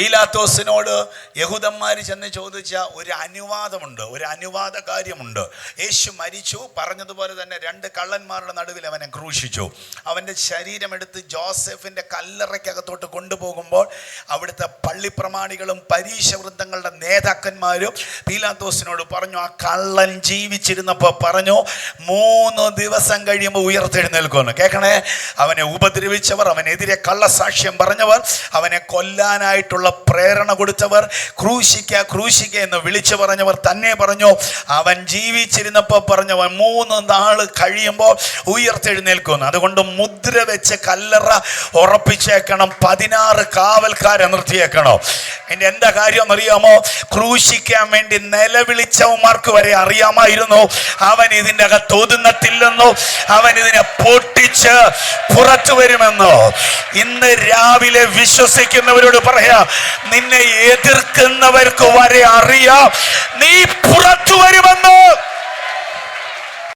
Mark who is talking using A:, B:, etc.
A: പീലാത്തോസിനോട് യഹൂദന്മാർ ചെന്ന് ചോദിച്ച ഒരു അനുവാദമുണ്ട് ഒരു അനുവാദ കാര്യമുണ്ട് യേശു മരിച്ചു പറഞ്ഞതുപോലെ തന്നെ രണ്ട് കള്ളന്മാരുടെ നടുവിൽ അവനെ ക്രൂശിച്ചു. അവന്റെ ശരീരമെടുത്ത് ജോസഫിന്റെ കല്ലറയ്ക്കകത്തോട്ട് കൊണ്ടുപോകുമ്പോൾ അവിടുത്തെ പള്ളിപ്രമാണികളും പരീക്ഷ വൃന്ദങ്ങളുടെ നേതാക്കന്മാരും പീലാത്തോസിനോട് പറഞ്ഞു ആ കള്ളൻ ജീവിച്ചിരുന്നപ്പോൾ പറഞ്ഞു മൂന്ന് ദിവസം കഴിയുമ്പോൾ ഉയർത്തെഴുന്നേൽക്കുമെന്ന്. കേൾക്കണേ? അവനെ ഉപദ്രവിച്ചവർ അവനെതിരെ കള്ളസാക്ഷ്യം പറഞ്ഞവർ അവനെ കൊല്ലാനായിട്ടുള്ള പ്രേരണ കൊടുത്തവർ ക്രൂശിക്ക ക്രൂശിക്ക എന്ന് വിളിച്ചു പറഞ്ഞവർ തന്നെ പറഞ്ഞു. അവൻ ജീവിച്ചിരുന്നപ്പോൾ പറഞ്ഞവൻ മൂന്ന് നാൾ കഴിയുമ്പോൾ ഉയർത്തെഴുന്നേൽക്കുന്നു. അതുകൊണ്ട് മുദ്ര വെച്ച് കല്ലറ ഉറപ്പിച്ചേക്കണം പതിനാറ് കാവൽക്കാരെ നിർത്തിയേക്കണം. എന്റെ എന്താ കാര്യം എന്നറിയാമോ? ക്രൂശിക്കാൻ വേണ്ടി നിലവിളിച്ചവന്മാർക്ക് വരെ അറിയാമായിരുന്നു. അവൻ ഇതിന്റെ അകത്ത് ഒതുങ്ങത്തില്ലെന്നോ അവൻ ഇതിനെ പൊട്ടിച്ച് പുറത്തു വരുമെന്നോ. ഇന്ന് രാവിലെ വിശ്വസിക്കുന്നവരോട് പറയാം നിന്നെ എതിർക്കുന്നവർക്ക് വരെ അറിയാം. നീ പുറത്തു വരുമെന്ന്